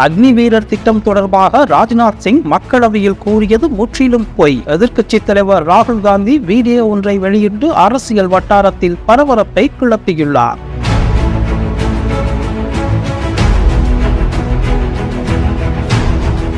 அக்னி வீரர் திட்டம் தொடர்பாக ராஜ்நாத் சிங் மக்களவையில் கூறியது முற்றிலும் பொய். எதிர்க்கட்சி தலைவர் ராகுல் காந்தி வீடியோ ஒன்றை வெளியிட்டு அரசியல் வட்டாரத்தில் பரபரப்பை கிளப்பியுள்ளார்.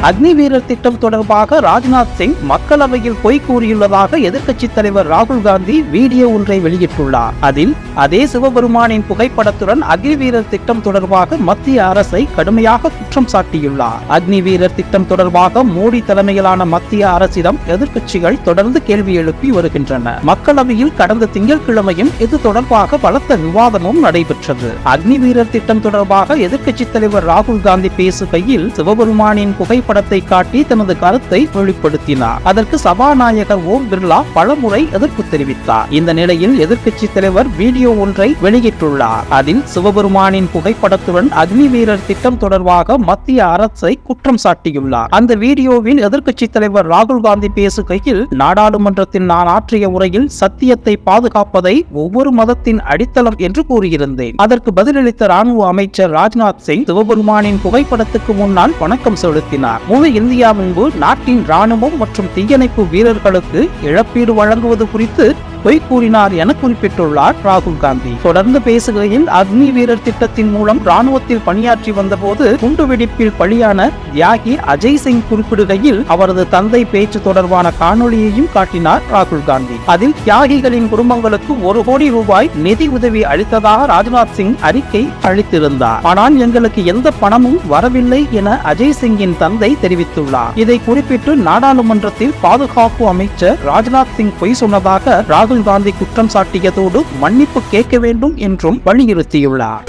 அக்னி வீரர் திட்டம் தொடர்பாக ராஜ்நாத் சிங் மக்களவையில் பொய் கூறியுள்ளதாக எதிர்க்கட்சித் தலைவர் ராகுல் காந்தி வீடியோ ஒன்றை வெளியிட்டுள்ளார். அதில் அதே சிவபெருமானின் புகைப்படத்துடன் அக்னி வீரர் திட்டம் தொடர்பாக மத்திய அரசை கடுமையாக குற்றம் சாட்டியுள்ளார். அக்னி வீரர் திட்டம் தொடர்பாக மோடி தலைமையிலான மத்திய அரசிடம் எதிர்க்கட்சிகள் தொடர்ந்து கேள்வி எழுப்பி வருகின்றன. மக்களவையில் கடந்த திங்கட்கிழமையும் இது தொடர்பாக பலத்த விவாதமும் நடைபெற்றது. அக்னி வீரர் திட்டம் தொடர்பாக எதிர்க்கட்சித் தலைவர் ராகுல் காந்தி பேசுகையில் சிவபெருமானின் புகைப்பட புகைப்படத்தை காட்டி தனது கருத்தை வெளிப்படுத்தினார். அதற்கு சபாநாயகர் ஓம் பிர்லா பலமுறை எதிர்ப்பு தெரிவித்தார். இந்த நிலையில் எதிர்க்கட்சி தலைவர் வீடியோ ஒன்றை வெளியிட்டுள்ளார். அதில் சிவபெருமானின் புகைப்படத்துடன் அக்னி வீரர் திட்டம் தொடர்பாக மத்திய அரசை குற்றம் சாட்டியுள்ளார். அந்த வீடியோவில் எதிர்க்கட்சி தலைவர் ராகுல் காந்தி பேசுகையில் நாடாளுமன்றத்தில் நான் ஆற்றிய உரையில் சத்தியத்தை பாதுகாப்பதை ஒவ்வொரு மதத்தின் அடித்தளம் என்று கூறியிருந்தேன். அதற்கு பதிலளித்த ராணுவ அமைச்சர் ராஜ்நாத் சிங் சிவபெருமானின் புகைப்படத்துக்கு முன்னால் வணக்கம் செலுத்தினார். முழு இந்தியா முன்பு நாட்டின் ராணுவம் மற்றும் தீயணைப்பு வீரர்களுக்கு இழப்பீடு வழங்குவது குறித்து பொய் கூறினார் என குறிப்பிட்டுள்ளார் ராகுல் காந்தி. தொடர்ந்து பேசுகையில் அக்னி வீரர் திட்டத்தின் மூலம் ராணுவத்தில் பணியாற்றி வந்தபோது குண்டுவெடிப்பில் பலியான தியாகி அஜய் சிங் குறிப்பிடுகையில் அவரது தந்தை பேச்சு தொடர்பான காணொலியையும் காட்டினார் ராகுல் காந்தி. அதில் தியாகிகளின் குடும்பங்களுக்கு ஒரு கோடி ரூபாய் நிதி உதவி அளித்ததாக ராஜ்நாத் சிங் அறிக்கை அளித்திருந்தார். ஆனால் எங்களுக்கு எந்த பணமும் வரவில்லை என அஜய் சிங்கின் தந்தை தெரிவித்துள்ளார். இதை குறிப்பிட்டு நாடாளுமன்றத்தில் பாதுகாப்பு அமைச்சர் ராஜ்நாத் சிங் பொய் சொன்னதாக ராகுல் ராகுல் காந்தி குற்றம் சாட்டியதோடு மன்னிப்பு கேட்க வேண்டும் என்றும் வலியுறுத்தியுள்ளார்.